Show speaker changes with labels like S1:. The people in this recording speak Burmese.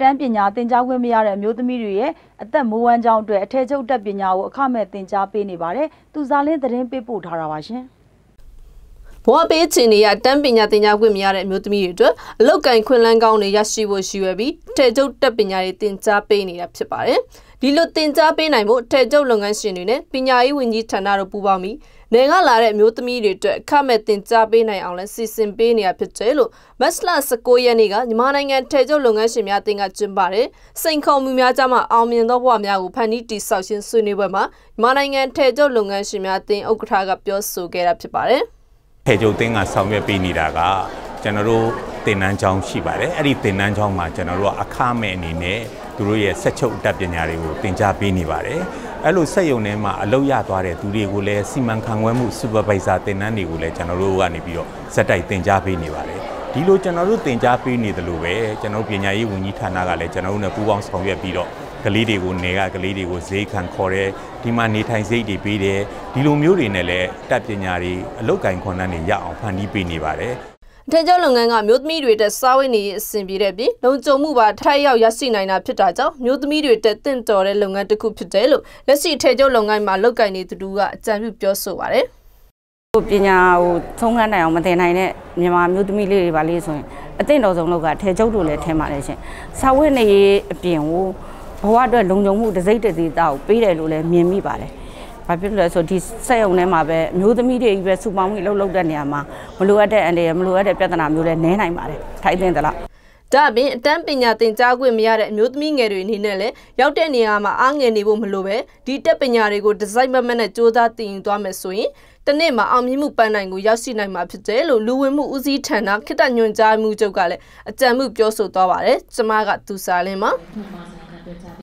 S1: တန်းပညာသင်ကြားခွင့်မရတဲ့အမျိုးသမီးတွေရဲ့အသက်မွေးဝမ်းကြောင်းအတွက်အထည်ချုပ်တက်ပညာကိုအခမဲ့သင်ကြားပေးနေပါတယ်။သူစားလင်းသတင်းပေးပို့ထားတာပါရှင်။
S2: ဘဝပေးချင်နေရတန်းပညာသင်ကြားခွင့်မရတဲ့အမျိုးသမီးတွေအတွက်အလောက်ကင်ခွင့်လန်းကောင်းတွေရရှိဖို့ရှိရွယ်ပြီးထဲကျုပ်တက်ပညာတွေသင်ကြားပေးနေတာဖြစ်ပါတယ်။ဒီလိုသင်ကြားပေးနိုင်ဖို့ထဲကျုပ်လုပ်ငန်းရှင်တွေနဲ့ပညာရေးဝန်ကြီးဌာနတို့ပူးပေါင်းပြီး နေကလာတဲ့အမျိုးသမီးတွေအတွက်အခမဲ့သင်ကြားပေးနိုင်အောင်လဲစီစဉ်ပေးနေတာဖြစ်တယ်လို့မတ်လ19ရက်နေ့ကမြန်မာနိုင်ငံထဲကျုပ်လုပ်ငန်းရှင်များအသင်းကကျင်းပတဲ့စိန်ခေါ်မှုများကြားမှာအောင်မြင်သောဘဝများကိုဖန်တီးတည်ဆောက်ခြင်းဆွေးနွေးပွဲမှာမြန်မာနိုင်ငံထဲကျုပ်လုပ်ငန်းရှင်များအသင်းဥက္ကဋ္ဌကပြောဆိုခဲ့တာဖြစ်ပါတယ်။
S3: ထေကျုပ်တင်းကဆောင်ရွက်ပေးနေတာကကျွန်တော်တို့တင်နန်းကျောင်းရှိပါတယ်အဲ့ဒီတင်နန်းကျောင်းမှာကျွန်တော်တို့ကအခမဲ့အနေနဲ့သူတို့ရဲ့ဆက်ချုပ်အတတ်ပညာတွေကိုသင်ကြားပေးနေပါတယ် အဲ့လိုစက်ရုံထဲမှာအလုပ်ရသွားတဲ့သူတွေကိုလည်းစီမံခန့်ခွဲမှု supervisor တင်နန်းတွေကိုလည်းကျွန်တော်တို့ကနေပြီးတော့စက်တိုက်သင်ကြားပေးနေပါတယ်ဒီလိုကျွန်တော်တို့သင်ကြားပေးနေတယ်လို့ပဲကျွန်တော်တို့ပညာရေးဝန်ကြီးဌာနကလည်းကျွန်တော်တို့နဲ့ပူးပေါင်းဆောင်ရွက်ပြီးတော့ကလေးတွေကိုနေကကလေးတွေကိုဈေးခံခေါ်တယ်ဒီမှာနေထိုင်စိတ်တွေပေးတယ်ဒီလိုမျိုးတွေနဲ့လည်းတက်ပညာတွေအလုတ်ကင်ခွန်နဲ့ရအောင်ဖန်တီးပေးနေပါတယ်
S2: အထည်ချုပ်လုပ်ငန်းကမျိုးသမီးတွေတက်စားဝတ်နေရေးအဆင်ပြေတဲ့ပြင်လုံခြုံမှုပါထိုက်ရောက်ရရှိနိုင်တာဖြစ်တာကြောင့်မျိုးသမီးတွေတက်တင့်တော်တဲ့လုပ်ငန်းတစ်ခုဖြစ်တယ်လို့လက်ရှိအထည်ချုပ်လုပ်ငန်းမှာလုပ်ကိုင်နေသူတို့ကအကြံပြုပြောဆိုပါတယ်
S4: ဟိုပညာဟိုသုံးခန်းနိုင်အောင်မတင်နိုင်တဲ့မြန်မာမျိုးသမီးလေးတွေပါလေးဆိုရင်အသင့်တော်ဆုံးလောက်ကထဲကျုပ်တို့လည်းထင်ပါတယ်ရှင်။စာဝတ်နေရေးအပြင်ကိုဘဝအတွက်လုံခြုံမှုတစ်စိတ်တစ်သေးတောက်ပေးတယ်လို့လည်းမြင်မိပါတယ်။ ဘာဖြစ်လို့လဲဆိုဒီစက်ရုံထဲမှာပဲမျိုးသမီးတွေကြီးပဲစူပေါင်းပြီးလှုပ်လှုပ်တဲ့နေရာမှာမလိုအပ်တဲ့အန်တွေမလိုအပ်တဲ့ပြဿနာမျိုးလည်းနည်းနိုင်ပါတယ်။ထိုက်တဲ့သလား
S2: ဒါအပြင်အတန်းပညာသင်ကြားခွင့်မရတဲ့အမျိုးသမီးငယ်တွေအနေနဲ့လည်းရောက်တဲ့နေရာမှာအားငယ်နေဖို့မလိုပဲဒီတက်ပညာတွေကိုဒီဇိုင်းမမတ်နဲ့စူးစမ်းသင်ယူသွားမယ်ဆိုရင်တနေ့မှာအောင်မြင်မှုပန်းနိုင်ကိုရောက်ရှိနိုင်မှာဖြစ်တယ်လို့လူဝင်မှုဦးစီးဌာနခိတ္တညွှန်ကြားမှုချုပ်ကလည်းအကြံပြုပြောဆိုသွားပါတယ်ကျမကသူစားလင်းပါ